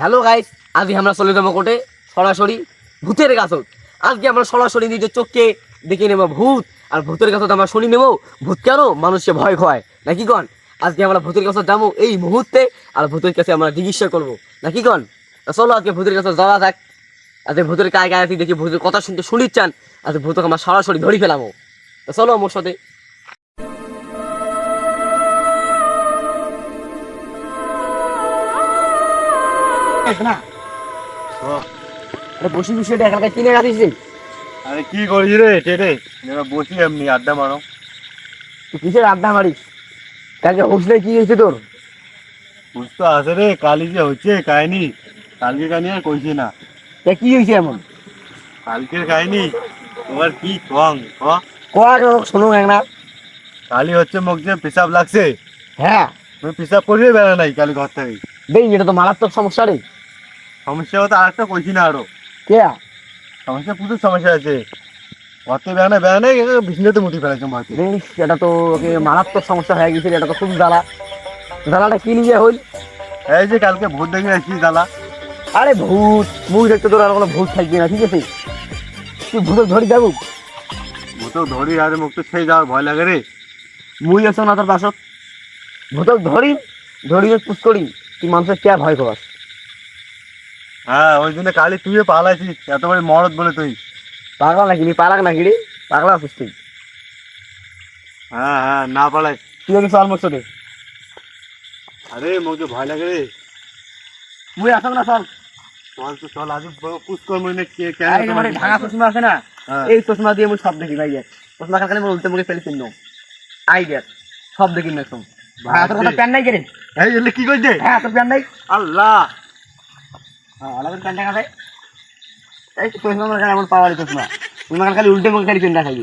Hello guys আজকে আমরা চলে যাব কোটে সরাসরি ভূতের গাছত আজকে আমরা সরাসরি নিজের চোখকে দেখে নেব ভূত। আর ভূতের গাছত আমরা শুনি নেব, ভূত কেন? মানুষকে ভয় খায় নাকি কন? আজকে আমরা ভূতের কাছে যাব এই মুহূর্তে, আর ভূতের কাছে আমরা চিকিৎসা করব। নাকি কন? চলো আজকে ভূতের কাছে যাওয়া যাক। আজকে ভূতের কায় গায়ে দেখি, ভূতের কথা শুনতে শুনিচ্ছেন। আজকে ভূতকে আমরা সরাসরি ধরি ফেলাবো। চলো আমার সাথে না? আরে বসি বসে এটা এখানকার কিনে রাখিস রে। আরে কি করিস রে টেটে এবার বসি এমনি আড্ডা মারো। তুই কিসের আড্ডা মারিস? কালকে হোসলে কি হয়েছে তোর? বুঝতে আছে রে কালি যে হচ্ছে কাহিনি কালকে কাহিনি আর কইছি না। তা কি হয়েছে এমন? কালকের কাহিনি তোমার কি কং ক কয়া শোনো না। কালি হচ্ছে মুখ যে পেশাব লাগছে। হ্যাঁ। তুমি পেশাব করিয়ে বেড়া নাই কালি ঘর থেকে। এটা তো মারাত্মক সমস্যা রে। সমস্যা হতো আর একটা কইছি না আরও। কে? সমস্যা প্রচুর সমস্যা আছে। থেকে বেড়া নাই বেড়া নাই বিছনাতে মুটি ফেলেছে বেশ এটা তো ওকে মারাত্মক সমস্যা হয়ে গেছে রে, এটা তো খুব জ্বালা। জ্বালাটা কি নিয়ে হইল? এই যে কালকে ভোট দেখে আসছি দালা আরে ভূত মুখ দেখতে তোর আর কোনো ভূত থাকবে না ঠিক আছে? তুই ভূতের ধরি যাব ভূত ধরি আর মুখ তো সেই যাওয়ার ভয় লাগে রে। মুই আছো না তোর পাশত। ভূতক ধরি ধরি পুষ করি তুই মানুষের কে ভয় করাস হ্যাঁ ওই জন্য কালি তুইও পালাইছিস এত বড় মরদ বলে তুই। পাগলা নাকি নি? পালাক নাকি রে? পাগলা আছিস তুই। হ্যাঁ হ্যাঁ না পালাই। তুই আগে চল মোর সাথে। আরে তো ভয় লাগে রে। মুই আসো না চল। চল তো চল আজ পুষ কর মনে কে যে মানে ভাঙা চশমা আছে না? হ্যাঁ। এই চশমা দিয়ে মুই সব দেখি ভাই চশমা খালি মোর উল্টে মুখে ফেলে চিহ্ন আই দেখ সব দেখি না একদম। হ্যাঁ তোর কথা প্যান নাই কেরে এই কি করছে হ্যাঁ তোর প্যান নাই। আল্লাহ! হ্যাঁ আমার এমন পাওয়ারি চশমা তুমি খালি উল্টে মুখে খালি পেন রাখাই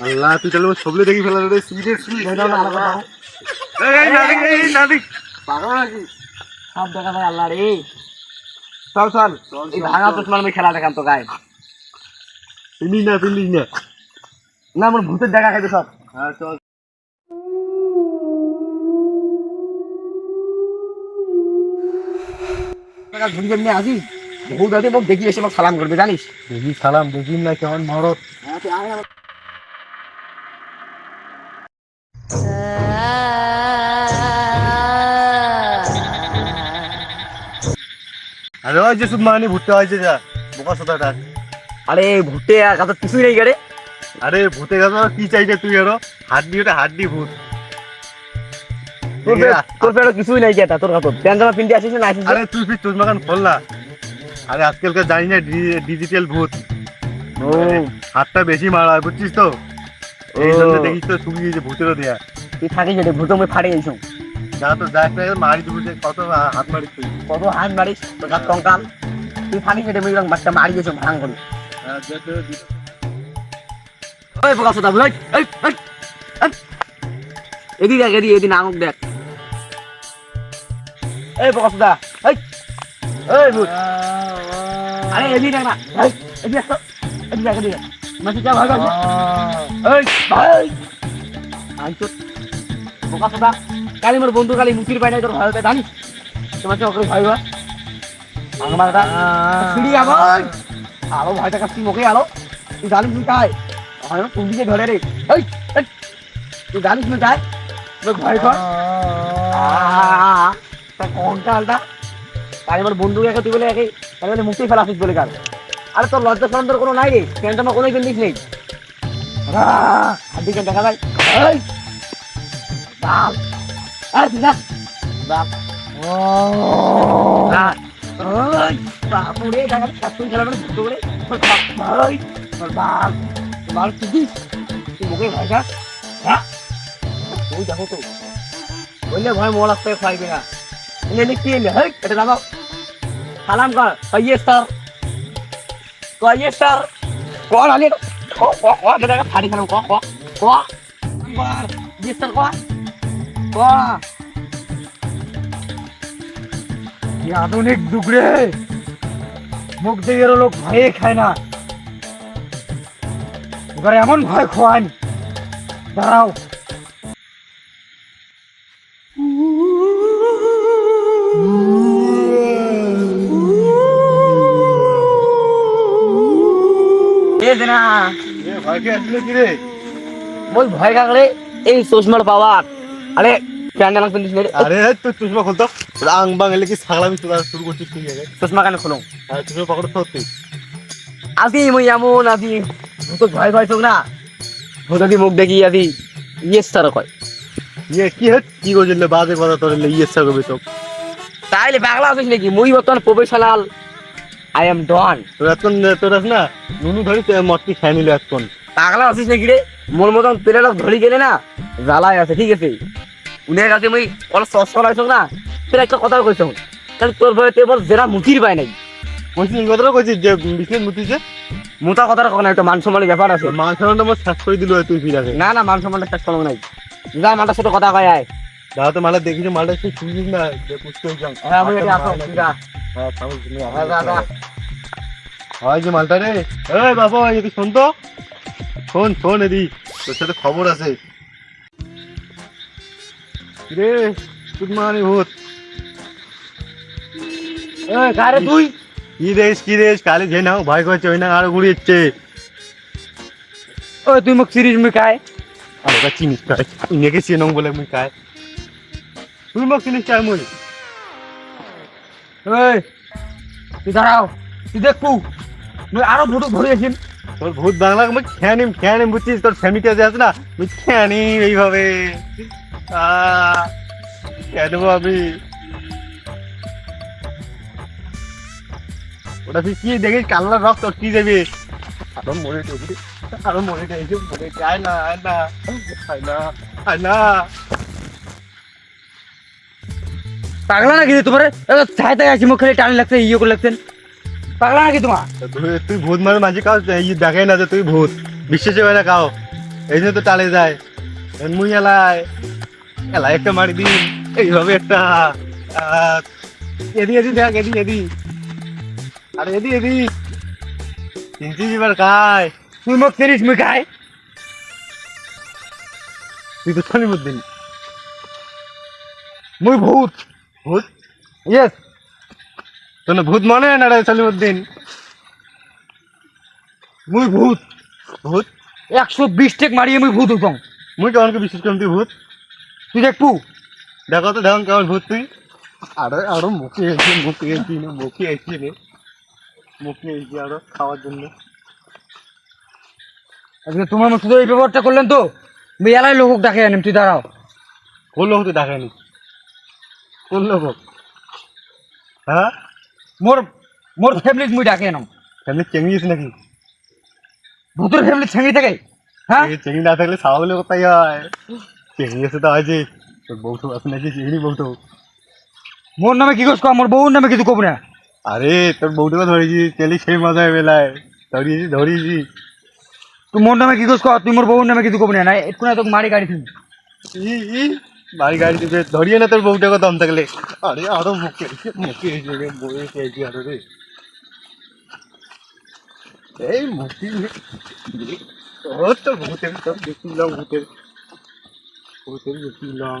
আল্লাহ তুই তাহলে সবলে দেখি ফেলা রে দেখ এই না দেখ পাগল নাকি? সব দেখা যায় আল্লাহ রে। চল চল। এই ভাঙা চশমার আমি খেলা দেখাম তো গায়ে। পিলি না পিলি না। না আমার ভূতের দেখা খাইবে সব। হ্যাঁ চল। টাকা ঘুরি কেমনি আসি? ভূত আছে মোক দেখি এসে মোক সালাম করবে জানিস? দেখি সালাম দেখি না কেমন মরদ। আরে ওই যে সুদমানি ভুট্টা হয়েছে যা। বোকা সোদাটা আরে ভূতে আর কিছুই নেই গেরে আরে ভূতে গেছে কি চাইছে তুই আরও? হাড্ডি ওটা হাড্ডি ভূত। তোর কিছুই নাই গেটা তোর কাছে প্যান্ট জামা পিনতে আসিস না আসিস আরে তুই না আরে আজকালকার জানি না ডিজিটাল ভূত। ও। হাতটা বেশি মারা হয় বুঝছিস তো? এই। জন্য দেখিস তো শুকিয়ে গেছে ভূতেরও দেয়া। তুই থাকিস ভূত ফাটে গেছো যা তো মারি দেবো কত হাত মারিস তুই। কত হাত মারিস তোর কাছে কঙ্কাল। তুই যেটা মুই এরকম বাচ্চা মারি গেছো ভাঙ করে। হ্যাঁ। ওই প্রকাশ বল এই এই। এদিকে দেখ এদিকে এদিকে নামক দেখ। এই প্রকাশ দা এই এই ভূত আরে এদিকে দেখ না এই এদিকে আসো। এদিকে দেখ এদিকে মাসি যা ভাই ভাই এই ভাই। আইতো প্রকাশ কালি মোর বন্ধু কালি মুচির পাই নাই তোর ভয় জানিস? তোমার চোখ ভয় হয়। আমার দা। সিঁড়ি আবার আলো ভয়টা কাছে মুখে আলো তুই জানিস তুই কাই হয় না তুমি ধরে রে? এই তুই জানিস না কাই ভয় কর। আহ, আলটা। তাই আমার বন্ধু একে তুই বলে একে তাই বলে মুখেই ফেলাছিস বলে কার। আরে তোর লজ্জা কোনো নাই রে। প্যান্ট আমার কোনো নেই। হাত দেখা যায়। বাপ! এই তুই যা। বাপ! ও! বাপুরে দেখা সাতুন খেলা মানে ভুতো তোর বাপ ভাই তোর বাপ! তোমার তুই তুই মুখে ভয় হ্যাঁ? ওই দেখো তো। বললে ভয় মোড় আসতে খাইবে না। এনে এটা সালাম কর কইয়ে স্যার কইয়ে স্যার কর, আলে ক ক ক দেখা ফাড়ি খালাম ক আধুনিক যুগ রে মুখ দিয়ে লোক ভয়ে খায় না। এবারে এমন ভয় খোয়ান। দাঁড়াও। না। ভয় এই চশমার পাওয়ার। আরে প্যান্ডেল পিন্দিস আরে তুই চশমা খুলতো আং বাং এলে কি ছাগলামি শুরু করছিস তুই আগে চশমা কেন খুলো আর চশমা পকড় সত্যি। আজি মই এমন আজি ভয় ভয় চোখ না? ভূত দি মুখ দেখি আজি ইয়েস স্যার কয়। ইয়ে কি হে কি করছিল বাজে কথা তোর ইয়ে করবে তো। তাইলে পাগলা আছিস নাকি? মুই বর্তমান প্রফেশনাল। আই এম ডন তোর এখন তোর না নুনু ধরি মটকি নিল এখন পাগলা আছিস নাকি রে? মোর মতন পেলে ধরি গেলে না জ্বালায় আছে ঠিক আছে? উনের কাছে মুই অলপ সস করাইছ না তোর একটা কথা কইছ তাহলে তোর ভয়ে তুই জেরা মুতির পায় নাই। কইছিস কথাটা কইছিস যে বিষ্ণু মুতিছে মোটা কথাটা কখন একটা মান সম্মানের ব্যাপার আছে। মাংস রান্না আমার শেষ করে দিল তুই ফিরাকে। না না মান সম্মানটা শেষ করব নাই। যা মানটার সাথে কথা কয় আয়। দাদা তো মালা দেখিস মালটা সে শুনিস না যে হয়ে হ্যাঁ আমি এটা আসো যা হ্যাঁ হ্যাঁ, যা। হয় মালটা রে। এই বাবা এদি শোন তো। শোন শোন এদি তোর সাথে খবর আছে। রে তুই মানে ভূত। এই কারে তুই কি রেস কি রেস কালি যে নাও ভয় করছে ওই না আরও ঘুরিয়েছে ওই তুই মোক সিরিজ মুই কায় আর ওটা চিনিস খাই ইনেকে চিনং বলে মুই খাই। তুই মোক চিনিস খাই মুই এই, তুই দাঁড়াও, তুই দেখবু। মুই আরও ভুটুক ধরে আছিস। তোর ভূত বাংলা মুই খেয়ে নিম খেয়ে নিম বুঝছিস, তোর ফ্যামিলিতে যে আছে না মুই খেয়ে নিম এইভাবে। খেয়ে দেবো আমি। ওটা তুই কি দেখিস কাল্লার রক্ত কি যাবে আরও মরে যাবি আরও মরে যায় না আয় না আয় না আয় না। পাগলা নাকি তোমার? ছাই তাই আছি মুখ খালি টান লাগছে ইয়ে করে লাগছেন পাগলা নাকি তোমার? তুই- ভূত মানে মাঝে কাউ দেখাই না যে তুই ভূত। বিশ্বাসে হয় না কাউ এই জন্য তো টালে যায়। মুই এলাই। এলাই একটা মারি দিন এইভাবে একটা এদি এদি দেখ এদি এদি আরে এদি এদি চিনছিস এবার খায়। তুই মোক সিরিজ মুই কায় তুই তো শনি দিন মুই ভূত। ভূত? ইয়েস তোর ভূত মনে হয় না রে সলিমুদ্দিন? মুই ভূত। ভূত? একশো বিশ টেক মারিয়ে মুই ভূত হতাম মুই কেমনকে বিশ্বাস করলাম তুই ভূত? তুই দেখবু দেখো তো দেখো কেমন ভূত তুই। আরও আরও মুখে এসে মুখে এসে নে মুখে এসে রে। মুখে এসে আরও খাওয়ার জন্য। আজকে তোমার মতো এই ব্যাপারটা করলেন তো? এলাই লোক ডাকে আনিম তুই দাঁড়াও। কোন লোক তো দেখায়নি কোন লোক হ্যাঁ? মোর মোর মুই ডাকে আনাম ফ্যামিলি চেঙ্গিস নাকি? ভূতের ফ্যামিলি ছেঙে থাকে? হ্যাঁ? চেঙ্গি না থাকলে ছাগলে কোথায় হয়। চেঙ্গি আছে তো আছে তোর বউটো আছে নাকি? চেঙ্গি মোর নামে কি করছ মোর বউর নামে কিছু কব না? আরে তোর বউটোকে ধরেছি তেলি সেই মজায় বেলায় ধরিয়েছি ধরিয়েছি তুই মোর নামে কি করছ তুই মোর বউর নামে কিছু কব না? না তোকে মারি গাড়ি তুমি ই ই বাড়ি গাড়ি দিবে ধরিয়ে না তোর বউটাকে দম থাকলে। আরে আরও মুখে মুখে বউয়ে খেয়েছি আরও রে। এই মুখি। ও তো ভূতের দেখিলাম ভূতের। ভূতের দেখিলাম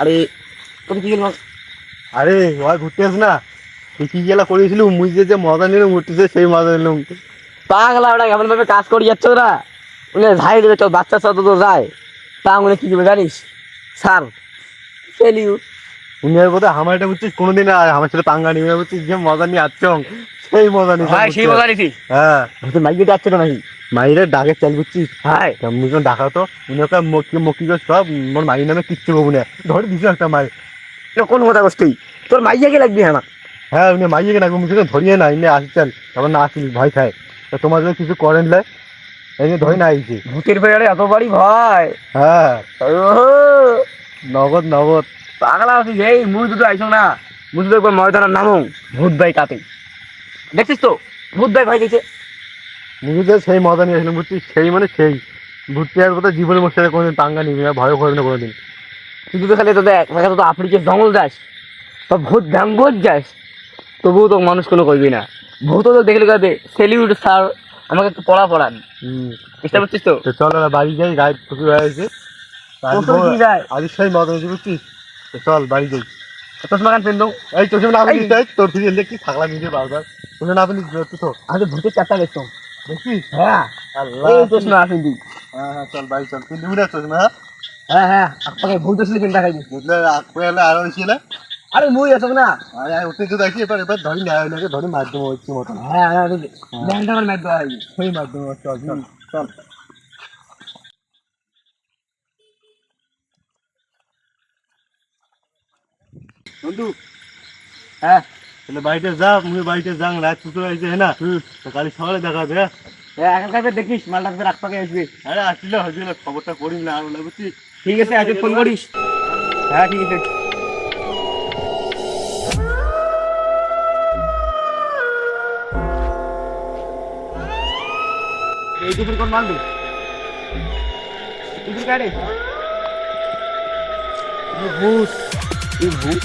আরে তুমি কি আরে ঘুরতে আস না কি গেলা করেছিল মুই যে যে মজা নিলাম ঘুরতেছে সেই মজা নিলাম। পাগলা ওটা এমন ভাবে কাজ করে যাচ্ছ ওরা? উনি ঝাই দেবে বাচ্চার সাথে তো যায়? তা উনি কি করবে জানিস? স্যার ফেলিউ উনি আর বোধহয় আমার এটা বুঝছিস কোনোদিন আর আমার সাথে পাঙ্গা নিবে বুঝছিস যে মজা নিয়ে আসছং সেই মজা নিয়ে ভাই সেই মজা নিছি হ্যাঁ। তোর মাইকে যাচ্ছে নাকি? মাইরে ডাকে চাল বুঝছিস? হাই করে ডাকা তো। উনি ওকে মকি মকি করে সব মোর মাই নামে কিচ্ছু বলব না। ধরে দিস একটা মাই। কোন কথা করছ তুই? তোর মাইয়াকে লাগবি হ্যাঁ হ্যাঁ উনি মাইকে না মুখে ধরিয়ে না ইনে আসি চাল তারপর না আসিস ভয় খায়। তা তোমার যদি কিছু করেন লাই এই ধরে না আইছি ভূতের বেড়ে এত বাড়ি ভয় হ্যাঁ নগদ নগদ পাগলা আছিস এই মুই দুটো আইস না মুই দুটো একবার ময়দানের নামো ভূত ভাই কাতে দেখছিস তো ভূত ভাই ভাই গেছে যে সেই মজা নিয়ে আসলাম বুঝছিস সেই মানে সেই ঘুরতে আর কথা জীবনের মোর সাথে কোনোদিন পাঙ্গা নিবি না ভয় করবে না কোনোদিন তুই যদি খালি তো দেখ তো আফ্রিকার জঙ্গল যাস তো ভূত ডাঙ্গর যাস তবুও তো মানুষ কোনো কইবি না। ভূত তো দেখলে কাতে সেলিউট স্যার আমাকে একটু পড়া পড়ান। চেষ্টা করছিস তো? তো চল ওরা বাড়ি যাই গায়ে হয়ে কি যায়? আজ সেই মজা হয়েছে বুঝছিস তো চল বাড়ি যাই। চশমা কান পেন এই চশমা না আপনি এই। তাই তোর থেকে দেখি থাকলা নিজে বারবার। চশমা না আপনি তো আমি ভূতের চারটা দেখতাম দেখি হ্যাঁ। আল্লাহ। এই চশমা আসেন দি হ্যাঁ হ্যাঁ চল ভাই চল। তুই নিবি না চশমা হ্যাঁ? হ্যাঁ আপনাকে ভূত আসলে পেন দেখাই দি বুঝলে আকলে আরও ছিল আরে মুই আছো না? আরে আরে উঠে তো দেখি এবার এবার ধরি না ওইটাকে ধরি মাধ্যম হচ্ছে মতন। হ্যাঁ দেওয়া হয়নি সেই মাধ্যম চল চল চল। বন্ধু হ্যাঁ। তাহলে বাড়িতে যা মুই বাড়িতে যাং রাত কুকুর আইছে হ্যাঁ তো কালি সকালে দেখা হবে হ্যাঁ? এখন কাছে দেখিস মালটা ফের রাখপাকে আসবে। আরে আসলে হয়েছিল খবরটা করিস না আর বুঝছি ঠিক আছে আজকে ফোন করিস। হ্যাঁ ঠিক আছে। এই দুপুর কোন দিই দুপুর কাটে ভূত। এই ভূত।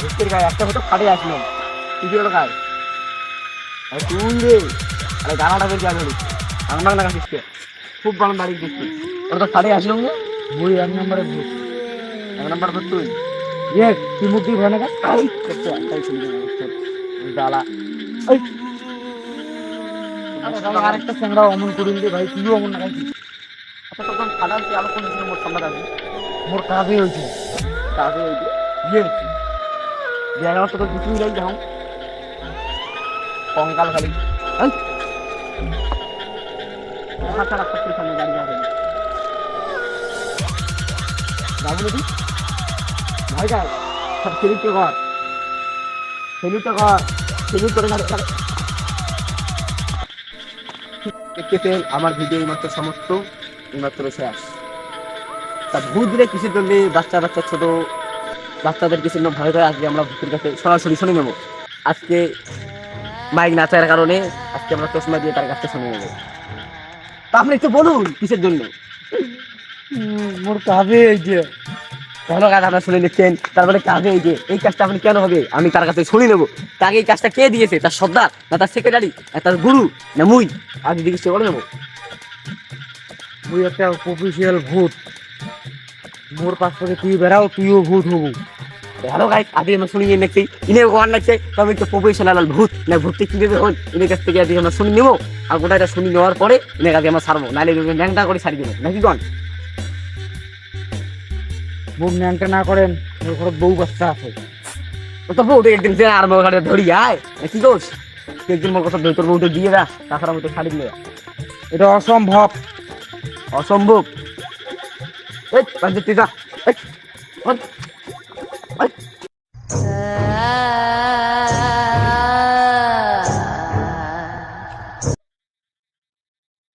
ভূতের গায়ে একটা হতো ফাটে আসলাম কি গায়ে আরে তুই রে আরে গানাটা বের যাবে আমার না কাছিস খুব ভালো বাড়ি দেখছি ওটা তো ফাটে আসলাম না মুই এক নম্বরে ভূত। এক নাম্বার ভূত তুই। ইয়ে কি মুক্তি ভয় না শুনবি ডালা এই আরেকটা স্যাংরা অমন করিল দে ভাই তুইও অমন না খাইছিস আচ্ছা তখন ফাটা কি আলো কোন মোর সামনে দাবি মোর কাজে হয়েছে। তাকে ওই যে ইয়ে জায়গা মতো তো কিছুই নাই যাও কঙ্কাল খালি। হাতে রাখতে তুই সামনে গাড়ি যাবে যাব নাকি? ভয় যায় সব সেলিট কর সেলিট কর সেলিট করে চালা। আমার ভিডিও এইমাত্র সমস্ত এইমাত্র শেষ তা ভূত রে কিসের জন্য বাচ্চা বাচ্চা ছোট, বাচ্চাদের কিছু জন্য ভয় করে আজকে আমরা ভূতের কাছে সরাসরি শুনে নেব। আজকে মাইক নাচার কারণে আজকে আমরা চশমা দিয়ে তার কাছে শুনে নেব। তা আপনি একটু বলুন, কিসের জন্য? মোর কাজে হয়েছে ভালো কাজ আপনার শুনে নিচ্ছেন তারপরে কাজে এই যে এই কাজটা আপনি কেন হবে? আমি তার কাছে শুনে নেব। তাকে এই কাজটা কে দিয়েছে? তার সর্দার না তার সেক্রেটারি না তার গুরু না মুই? আজ জিজ্ঞেস করে নেব। মুই একটা অফিসিয়াল ভূত। মোর পাশ থেকে তুই বেড়াও তুইও ভূত হবু। হ্যালো গাইস আগে আমরা শুনি নেছি ইনে ওয়ান লাগছে তবে একটু প্রফেশনাল ভূত? না ভূতটি কীভাবে হন? ইনের কাছ থেকে আজকে আমরা শুনি নেব। আর গোটা এটা শুনি নেওয়ার পরে ইনের কাছে আমরা সারবো নাহলে ন্যাংটা করে ছাড়ি দেবো। নাকি কন? মুখ ন্যাংটা না করেন ওর ঘৰত বউ বাচ্চা আছে। ও তো বউটা একদিন যে আর বউ ঘরে ধরি আয়। কি তুই একদিন মোর কথা তোর বউটা দিয়ে দা তাছাড়া আমি তো ছাড়ি দিলে এটা অসম্ভব। অসম্ভব? এই তুই যা।